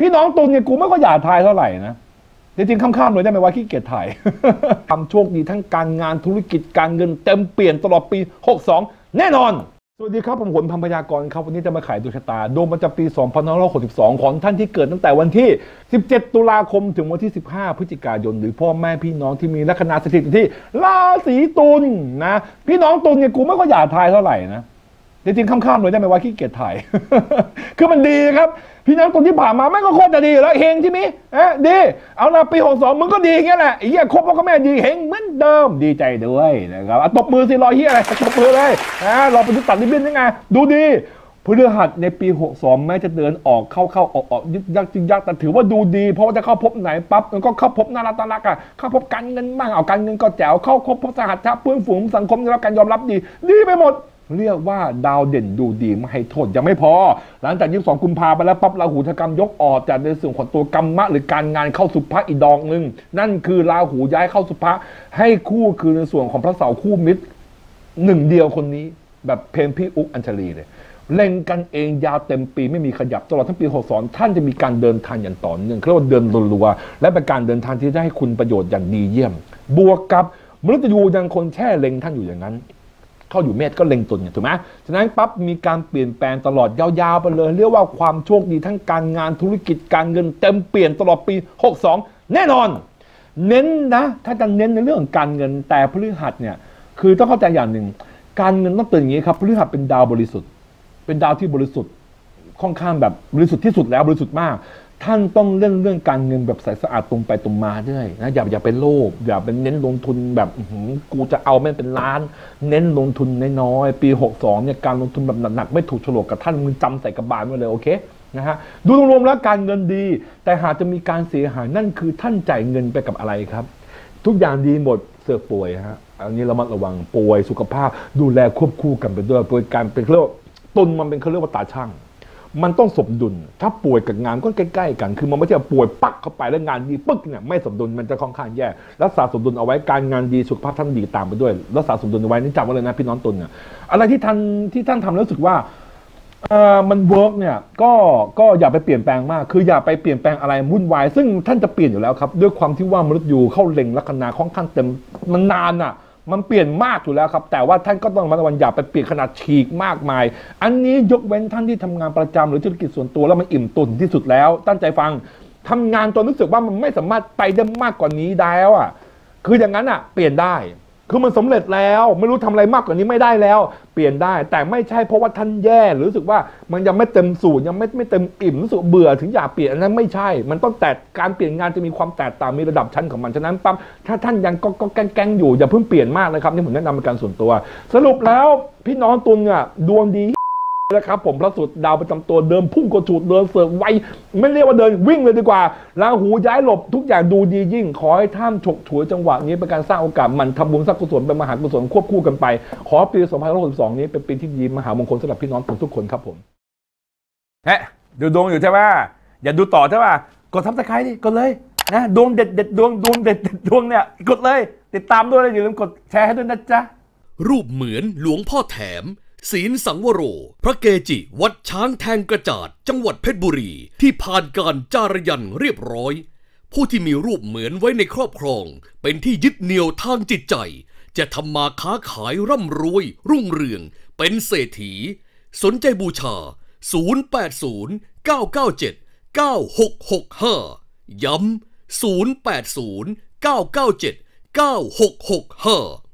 พี่น้องตุนเนี่ยกูไม่ก็อยากทายเท่าไหร่นะจริงๆข้ามๆเลยได้ไหมว่าขี้เกียจถ่าย ทำโชคดีทั้งการงานธุรกิจการเงินเต็มเปลี่ยนตลอดปี 62 แน่นอน สวัสดีครับ ผมหนพันพยากรครับ วันนี้จะมาขายดวงชะตาดวงประจำปี 2562 ของท่านที่เกิดตั้งแต่วันที่ 17 ตุลาคมถึงวันที่ 15 พฤศจิกายน หรือพ่อแม่พี่น้องที่มีลัคนาสถิตที่ราศีตุลนะ พี่น้องตุลเนี่ยกูไม่ก็อยากทายเท่าไหร่นะจริงๆข้ามๆเลยได้ไหมว่าขี้เกียจถ่าย คือมันดีครับ พี่น้องคนที่ผ่านมาแม่งก็โคตรจะดีอยู่แล้วเฮงที่มีเอ๊ะดี เอาละปีหกสองมึงก็ดีอย่างเงี้ยแหละไอ้เหี้ยครบพ่อกับแม่ดีเฮงเหมือนเดิมดีใจด้วยนะครับตบมือสิรอยเหี้ยอะไรตบมือเลยนะรอเป็นตัดริบบิ้นยังไงดูดีพฤหัสในปี 62 แม้จะเดินออกเข้าเข้าออกออกยึกยักยึกยักแต่ถือว่าดูดี เพราะว่าจะเข้าพบไหนปั๊บมันก็เข้าพบน่ารักน่ารักอะเข้าพบการเงินบ้างเอาการเงินก็แจ๋วเข้าพบสหัสชาเพื่อนฝูงสังคมได้รับการยอมรับดี ดีไปหมด เรียกว่าดาวเด่นดูดีไม่ให้โทษยังไม่พอ หลังจาก22กุมภาไปแล้วปั๊บราหูทกรรมยกออกจากในส่วนของตัวกรรมะ หรือการงานเข้าสุภะอีดอกหนึ่งนั่นคือราหูย้ายเข้าสุภะให้คู่คือในส่วนของพระเสาร์คู่มิตรหนึ่งเดียวคนนี้ แบบเพลงพี่อุกอัญชลีเลยเล่งกันเองยาวเต็มปีไม่มีขยับตลอดทั้งปี62ท่านจะมีการเดินทางอย่างต่อเนื่องเรียกว่าเดินรัวๆและเป็นการเดินทางที่จะให้คุณประโยชน์อย่างดีเยี่ยม บวกกับมฤตยูยังคนแช่เล็งท่านอยู่อย่างนั้น เข้าอยู่เมษก็เล็งตุนไงถูกไหมฉะนั้นปั๊บมีการเปลี่ยนแปลงตลอดยาวๆไปเลย เรียกว่าความโชคดีทั้งการงานธุรกิจการเงินเต็มเปลี่ยนตลอดปี 62 แน่นอน เน้นนะถ้าจะเน้นในเรื่องของการเงินแต่พฤหัสเนี่ยคือต้องเข้าใจอย่างหนึ่ง การเงินต้องเป็นอย่างนี้ครับพฤหัสเป็นดาวบริสุทธิ์ เป็นดาวที่บริสุทธิ์ค่อนข้างแบบบริสุทธิ์ที่สุดแล้วบริสุทธิ์มาก ท่านต้องเล่นเรื่องการเงินแบบใสสะอาดตรงไปตรงมาด้วยนะอย่าอย่าไปโลภอย่าเป็นเน้นลงทุนแบบกูจะเอาแม่งเป็นล้าน เน้นลงทุนน้อยๆปี 62เนี่ยการลงทุนแบบหนักๆไม่ถูกโฉลกกับท่านมึงจำใส่กระบาลไว้เลยโอเคนะฮะดูรวมๆแล้วการเงินดี แต่หากจะมีการเสียหายนั่นคือท่านจ่ายเงินไปกับอะไรครับ ทุกอย่างดีหมดเสือป่วยฮะอันนี้ระมัดระวังป่วยสุขภาพ ดูแลควบคู่กันไปด้วยโดยการเป็นเขาเรียกว่าตุนมันเป็นเขาเรียกว่าตาช่าง มันต้องสมดุล ถ้าป่วยกับงานก็ใกล้ๆกัน คือมันไม่ใช่ป่วยปักเข้าไปแล้วงานดีปึ๊กเนี่ยไม่สมดุลมันจะค่อนข้างแย่รักษาสมดุลเอาไว้การงานดีสุขภาพท่านดีตามไปด้วยรักษาสมดุลเอาไว้นี่จำไว้เลยนะพี่น้องตุนเนี่ยอะไรที่ท่านที่ท่านทำแล้วรู้สึกว่าเออมันเวิร์กเนี่ยก็ก็อย่าไปเปลี่ยนแปลงมาก คืออย่าไปเปลี่ยนแปลงอะไรวุ่นวาย ซึ่งท่านจะเปลี่ยนอยู่แล้วครับ ด้วยความที่ว่ามนุษย์อยู่เข้าเล็งลัคนาค่อนข้างเต็มมันนานอะ มันเปลี่ยนมากอยู่แล้วครับ แต่ว่าท่านก็ต้องระมัดระวังอย่าไปเปลี่ยนขนาดฉีกมากมาย อันนี้ยกเว้นท่านที่ทำงานประจำหรือธุรกิจส่วนตัวแล้วมันอิ่มตุนที่สุดแล้ว ตั้งใจฟังทำงานจนรู้สึกว่ามันไม่สามารถไปได้มากกว่านี้ได้แล้วอะคืออย่างนั้นอะ เปลี่ยนได้ คือมันสำเร็จแล้วไม่รู้ทำอะไรมากกว่านี้ไม่ได้แล้ว เปลี่ยนได้ แต่ไม่ใช่เพราะว่าท่านแย่หรือรู้สึกว่ามันยังไม่เต็มสูตรยังไม่ไม่เต็มอิ่มรู้สึกเบื่อถึงอยากเปลี่ยนอันนั้นไม่ใช่ มันต้องแตกการเปลี่ยนงานจะมีความแตกต่างมีระดับชั้นของมันฉะนั้นปั๊มถ้าท่านยังก็ก็แกล้งอยู่อย่าเพิ่งเปลี่ยนมากนะครับนี่ผมแนะนำเป็นการส่วนตัว สรุปแล้วพี่น้องตุลเนี่ยดวงดี นะครับผมพระสุดดาวประจำตัวเดิมพุ่งกระฉูดเดินเสิร์ฟไวไม่เรียกว่าเดินวิ่งเลยดีกว่าราหูย้ายหลบทุกอย่างดูดียิ่ง ขอให้ท่านฉกฉวยจังหวะนี้เป็นการสร้างโอกาสหมันทำบุญสร้างกุศลเป็นมหากุศลควบคู่กันไป ขอปี2562นี้เป็นปีที่ดีมหามงคลสำหรับพี่น้องทุกคนครับผมเฮ้ดูดวงอยู่ใช่ไหมอย่าดูต่อใช่ป่ะกดทับสไครต์ดิกดเลยนะดวงเด็ดเด็ดดวงดวงเด็ดเด็ดดวงเนี่ยกดเลย ติดตามด้วยนะอย่าลืมกดแชร์ให้ด้วยนะจ๊ะรูปเหมือนหลวงพ่อแถม ศีลสังวโร พระเกจิ วัดช้างแทงกระจาด จังหวัดเพชรบุรี ที่ผ่านการจารยันเรียบร้อย ผู้ที่มีรูปเหมือนไว้ในครอบครอง เป็นที่ยึดเหนี่ยวทางจิตใจ จะทำมาค้าขายร่ำรวย รุ่งเรือง เป็นเศรษฐี สนใจบูชา 080 997 9665 ย้ำ 080 997 9665